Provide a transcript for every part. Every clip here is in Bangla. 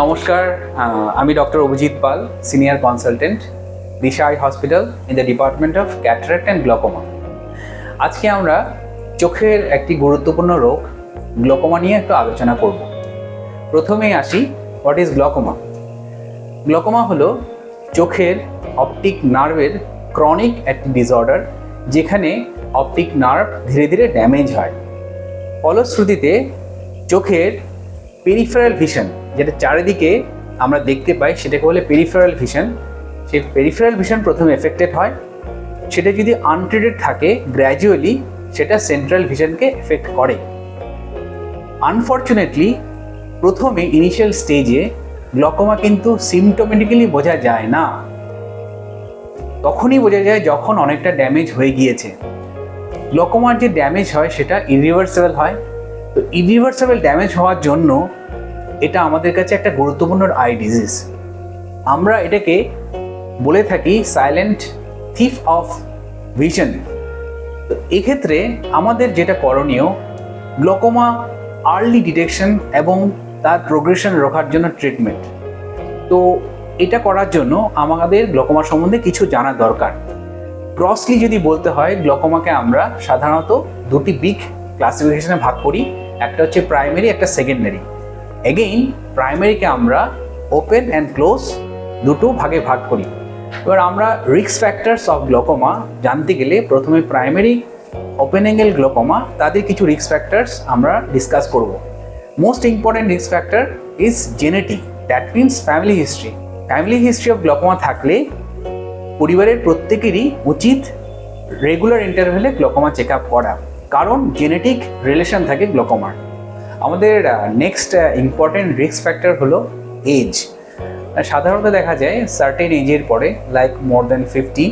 নমস্কার আমি doctor Abhijit Pal, senior consultant, Disha eye hospital, in the department of cataract and glaucoma. আজকে আমরা চোখের একটি গুরুত্বপূর্ণ রোগ, গ্লকোমা নিয়ে একটু আলোচনা করব। প্রথমেই আসি হোয়াট ইজ গ্লকোমা গ্লকোমা হলো চোখের অপটিক নার্ভের ক্রনিক একটি ডিসঅর্ডার যেখানে অপটিক নার্ভ ধীরে ধীরে ড্যামেজ হয়। ফলশ্রুতিতে চোখের পেরিফেরাল ভিশন যেটা চারিদিকে আমরা দেখতে পাই, সেটাকে বলে পেরিফেরাল ভিশন সেই পেরিফেরাল ভিশন প্রথমে এফেক্টেড হয়। সেটা যদি আনট্রিটেড থাকে গ্র্যাজুয়ালি সেটা সেন্ট্রাল ভিশনকে এফেক্ট করে। আনফর্চুনেটলি প্রথমে ইনিশিয়াল স্টেজে গ্লকোমা কিন্তু সিমটোমেটিক্যালি বোঝা যায় না। তখনই বোঝা যায় যখন অনেকটা ড্যামেজ হয়ে গিয়েছে। গ্লকোমার যে ড্যামেজ হয়, সেটা ইরিভার্সেবল হয়। তো ইরিভার্সেবল ড্যামেজ হওয়ার জন্য এটা আমাদের কাছে একটা গুরুত্বপূর্ণ আই ডিজিজ আমরা এটাকে বলে থাকি সাইলেন্ট থিফ অফ ভিশন এক্ষেত্রে আমাদের যেটা করণীয় গ্লকোমা আর্লি ডিটেকশন এবং তার প্রোগ্রেশন রোখার জন্য ট্রিটমেন্ট তো এটা করার জন্য আমাদের গ্লকোমা সম্বন্ধে কিছু জানা দরকার। ক্রসলি যদি বলতে হয় গ্লকোমাকে আমরা সাধারণত দুটি বিগ ক্লাসিফিকেশনে ভাগ করি। একটা হচ্ছে প্রাইমারি একটা সেকেন্ডারি এগেইন প্রাইমারিকে আমরা ওপেন অ্যান্ড ক্লোজ দুটো ভাগে ভাগ করি। এবার আমরা রিস্ক ফ্যাক্টরস অফ গ্লকোমা জানতে গেলে প্রথমে প্রাইমারি ওপেন অ্যাঙ্গেল গ্লোকোমা তাদের কিছু রিক্স ফ্যাক্টরস আমরা ডিসকাস করব। মোস্ট ইম্পর্ট্যান্ট রিক্স factor is genetic that means family history family history of glaucoma থাকলে পরিবারের প্রত্যেকেরই উচিত রেগুলার ইন্টারভেলে গ্লোকোমা চেক আপ করা। কারণ জেনেটিক রিলেশন থাকে গ্লকোমার আমাদের নেক্সট ইম্পর্টেন্ট রিস্ক ফ্যাক্টর হলো এজ সাধারণত দেখা যায় সার্টেন এজের পরে like more than fifty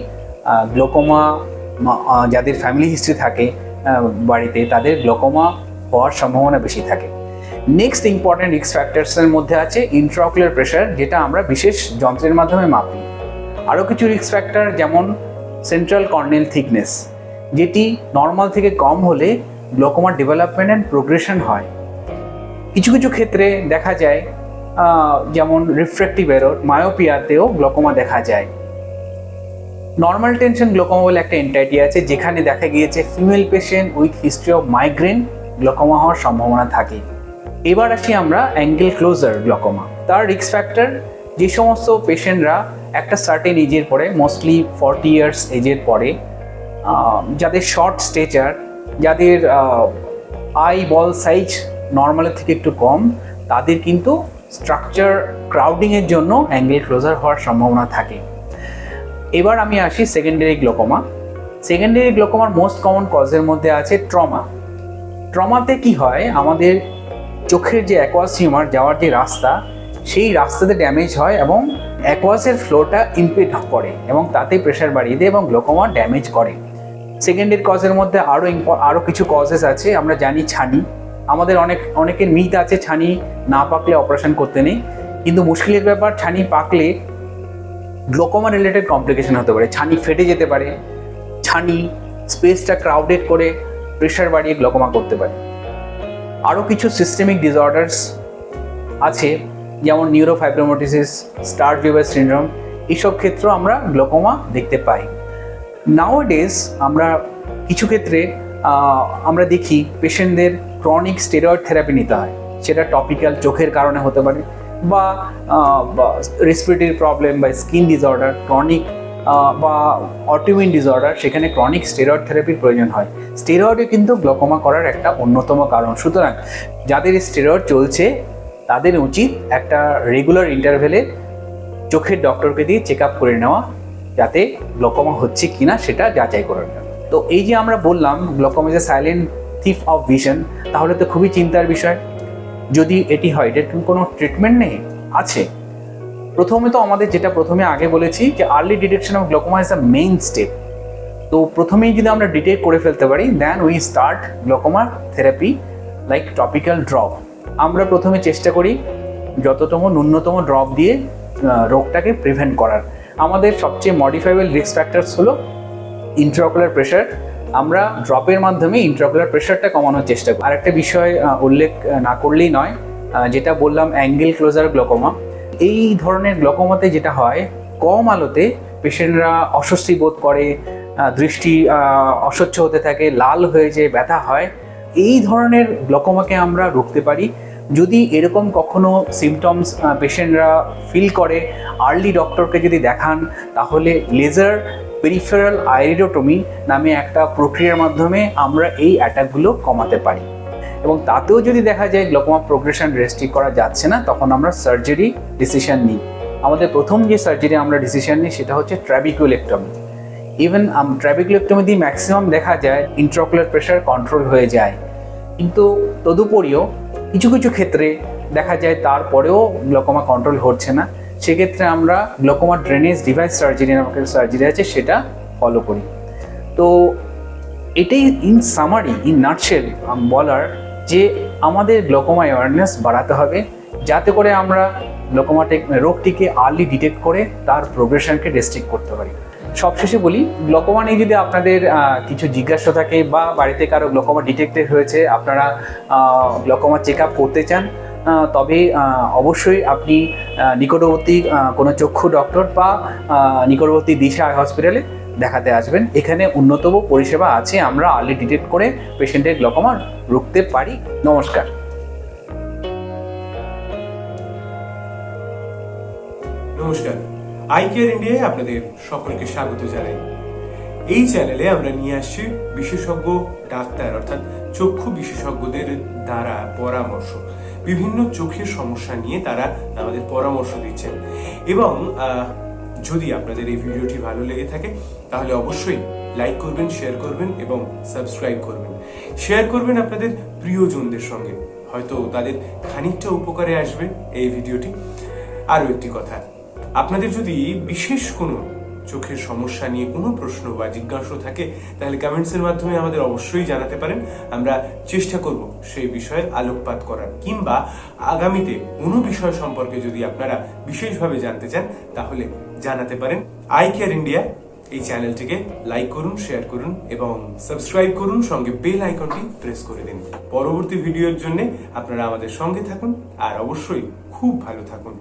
glaucoma যাদের ফ্যামিলি হিস্ট্রি থাকে বাড়িতে, তাদের গ্লোকোমা হওয়ার সম্ভাবনা বেশি থাকে। নেক্সট ইম্পর্টেন্ট রিক্স ফ্যাক্টরসের মধ্যে আছে ইন্ট্রাকুলার প্রেশার যেটা আমরা বিশেষ যন্ত্রের মাধ্যমে মাপি। আরও কিছু রিস্ক ফ্যাক্টর যেমন সেন্ট্রাল কর্নেল থিকনেস যেটি নর্মাল থেকে কম হলে গ্লোকোমার ডেভেলপমেন্ট অ্যান্ড প্রোগ্রেশন হয়। কিছু কিছু ক্ষেত্রে দেখা যায় যেমন রিফ্রেক্টিভ এরর মায়োপিয়াতেও গ্লোকোমা দেখা যায়। নর্মাল টেনশন গ্লোকোমা বলে একটা এন্টাইটি আছে, যেখানে দেখা গিয়েছে female patient with history of migraine glaucoma হওয়ার সম্ভাবনা থাকে। এবার আসি আমরা অ্যাঙ্গেল ক্লোজার গ্লোকোমা তার রিক্স ফ্যাক্টর যে সমস্ত পেশেন্টরা একটা সার্টেন এজের পরে মোস্টলি ফর্টি ইয়ার্স এজের পরে যাদের শর্ট স্টেচার যাদের আই বল সাইজ নর্মালের থেকে একটু কম, তাদের কিন্তু স্ট্রাকচার ক্রাউডিংয়ের জন্য অ্যাঙ্গেল ক্লোজার হওয়ার সম্ভাবনা থাকে। এবার আমি আসি সেকেন্ডারি গ্লোকোমা সেকেন্ডারি গ্লোকোমার মোস্ট কমন কজের মধ্যে আছে ট্রমা ট্রমাতে কি হয়? আমাদের চোখের যে অ্যাকোয়াস হিউমার যাওয়ার যে রাস্তা, সেই রাস্তাতে ড্যামেজ হয় এবং অ্যাকোয়াসের ফ্লোটা ইম্পিড করে এবং তাতে প্রেশার বাড়িয়ে দেয় এবং গ্লোকোমা ড্যামেজ করে। সেকেন্ডের কজের মধ্যে আরও আরও কিছু কজেস আছে, আমরা জানি ছানি। আমাদের অনেক, অনেকের মিথ আছে ছানি না পাকলে অপারেশন করতে নেই। কিন্তু মুশকিলের ব্যাপার, ছানি পাকলে গ্লোকোমা রিলেটেড কমপ্লিকেশন হতে পারে, ছানি ফেটে যেতে পারে, ছানি স্পেসটা ক্রাউডেড করে প্রেশার বাড়িয়ে গ্লোকোমা করতে পারে। আরও কিছু সিস্টেমিক ডিসঅর্ডার্স আছে, যেমন নিউরোফাইব্রোমোটিসিস স্টার জুবার সিন্ড্রোম এইসব ক্ষেত্রেও আমরা গ্লোকোমা দেখতে পাই। নাও ডেজ আমরা কিছু ক্ষেত্রে আমরা দেখি পেশেন্টদের ক্রনিক স্টেরয়েড থেরাপি নিতে হয়, সেটা টপিক্যাল চোখের কারণে হতে পারে বা রেসপিরেটরি প্রবলেম বা স্কিন ডিসঅর্ডার ক্রনিক বা অটোমিন ডিসঅর্ডার সেখানে ক্রনিক স্টেরয়েড থেরাপির প্রয়োজন হয়। স্টেরয়েডও কিন্তু গ্লোকোমা করার একটা অন্যতম কারণ। সুতরাং যাদের স্টেরয়েড চলছে, তাদের উচিত একটা রেগুলার ইন্টারভেলে চোখের ডক্টরকে দিয়ে চেক আপ করে নেওয়া, যাতে গ্লোকোমা হচ্ছে কিনা সেটা যাচাই করে নেওয়া তো এই যে আমরা বললাম glaucoma a silent thief of vision তাহলে তো খুবই চিন্তার বিষয়। যদি এটি হয়, এটার কোনো ট্রিটমেন্ট নেই? আছে। প্রথমে তো আমাদের যেটা প্রথমে আগে বলেছি যে early detection of glaucoma is the main step তো প্রথমেই যদি আমরা ডিটেক্ট করে ফেলতে পারি then we start glaucoma therapy like topical drop আমরা প্রথমে চেষ্টা করি যততম ন্যূনতম ড্রপ দিয়ে রোগটাকে প্রিভেন্ট করার। আমাদের সবচেয়ে মডিফাইবল রিস্ক ফ্যাক্টরস হলো ইন্ট্রাকুলার প্রেশার আমরা ড্রপের মাধ্যমে ইন্ট্রাকুলার প্রেশারটা কমানোর চেষ্টা করি। আর একটা বিষয় উল্লেখ না করলেই নয় যেটা বললাম অ্যাঙ্গেল ক্লোজার গ্লোকোমা এই ধরনের গ্লোকোমাতে যেটা হয়, কম আলোতে পেশেন্টরা অস্বস্তি বোধ করে দৃষ্টি অস্বচ্ছ হতে থাকে, লাল হয়ে যায় ব্যথা হয়। এই ধরনের গ্লোকোমাকে আমরা রুখতে পারি। যদি এরকম কখনো সিমটমস পেশেন্টরা ফিল করে আর্লি ডক্টরকে যদি দেখান, তাহলে লেজার পেরিফেরাল আইরিডোটমি নামে একটা প্রক্রিয়ার মাধ্যমে আমরা এই অ্যাটাকগুলো কমাতে পারি। এবং তাতেও যদি দেখা যায় গ্লোকোমা প্রোগ্রেশন রেস্ট্রিক্ট করা যাচ্ছে না, তখন আমরা সার্জারি ডিসিশন নিই। আমাদের প্রথম যে সার্জারি আমরা ডিসিশন নিই সেটা হচ্ছে ট্র্যাবিকুলেক্টমি ইভেন ট্র্যাবিকুলেক্টমি দিয়ে ম্যাক্সিমাম দেখা যায় ইন্ট্রাকুলার প্রেশার কন্ট্রোল হয়ে যায়। কিন্তু তদুপরিও কিছু কিছু ক্ষেত্রে দেখা যায় তারপরেও গ্লোকোমা কন্ট্রোল হচ্ছে না। সেক্ষেত্রে আমরা গ্লোকোমা ড্রেনেজ ডিভাইস সার্জারি নামক সার্জারি আছে, সেটা ফলো করি। তো এটাই ইন সামারি ইন নাটশেল বলার যে আমাদের গ্লোকোমা অ্যাওয়ারনেস বাড়াতে হবে, যাতে করে আমরা গ্লোকোমাটে রোগটিকে আর্লি ডিটেক্ট করে তার প্রোগ্রেশনকে রেস্ট্রিক্ট করতে পারি। সবশেষে বলি গ্লোকোমা নিয়ে যদি আপনাদের কিছু জিজ্ঞাসা থাকে বা বাড়িতে কারও গ্লোকোমা ডিটেক্টেড হয়েছে, আপনারা গ্লোকোমা চেক আপ করতে চান তবে অবশ্যই আপনি নিকটবর্তী কোনো চক্ষু ডক্টর বা নিকটবর্তী দিশা হসপিটালে দেখাতে আসবেন। এখানে উন্নতম পরিষেবা আছে, আমরা আর্লি ডিটেক্ট করে পেশেন্টের গ্লোকোমা রুখতে পারি। নমস্কার। নমস্কার। আই কেয়ার ইন্ডিয়ায় আপনাদের সকলকে স্বাগত জানাই। এই চ্যানেলে আমরা নিয়ে আসছি বিশেষজ্ঞ, ডাক্তার, অর্থাৎ চক্ষু বিশেষজ্ঞদের দ্বারা পরামর্শ, বিভিন্ন চোখের সমস্যা নিয়ে তারা আমাদের পরামর্শ দিচ্ছেন। এবং যদি আপনাদের এই ভিডিওটি ভালো লেগে থাকে, তাহলে অবশ্যই লাইক করবেন, শেয়ার করবেন এবং সাবস্ক্রাইব করবেন। শেয়ার করবেন আপনাদের প্রিয়জনদের সঙ্গে। হয়তো তাদের খানিকটা উপকারে আসবে এই ভিডিওটি। আরও একটি কথা, আপনাদের যদি বিশেষ কোনো চোখের সমস্যা নিয়ে কোনো প্রশ্ন বা জিজ্ঞাসা থাকে, তাহলে কমেন্টসের মাধ্যমে আমাদের অবশ্যই জানাতে পারেন। আমরা চেষ্টা করব সেই বিষয়ে আলোকপাত করার। কিংবা আগামীতে কোনো বিষয় সম্পর্কে যদি আপনারা বিশেষভাবে জানতে চান, তাহলে জানাতে পারেন। আই কেয়ার ইন্ডিয়া এই চ্যানেলটিকে লাইক করুন, শেয়ার করুন এবং সাবস্ক্রাইব করুন। সঙ্গে বেল আইকনটি প্রেস করে দিন। পরবর্তী ভিডিওর জন্য আপনারা আমাদের সঙ্গে থাকুন। আর অবশ্যই খুব ভালো থাকুন।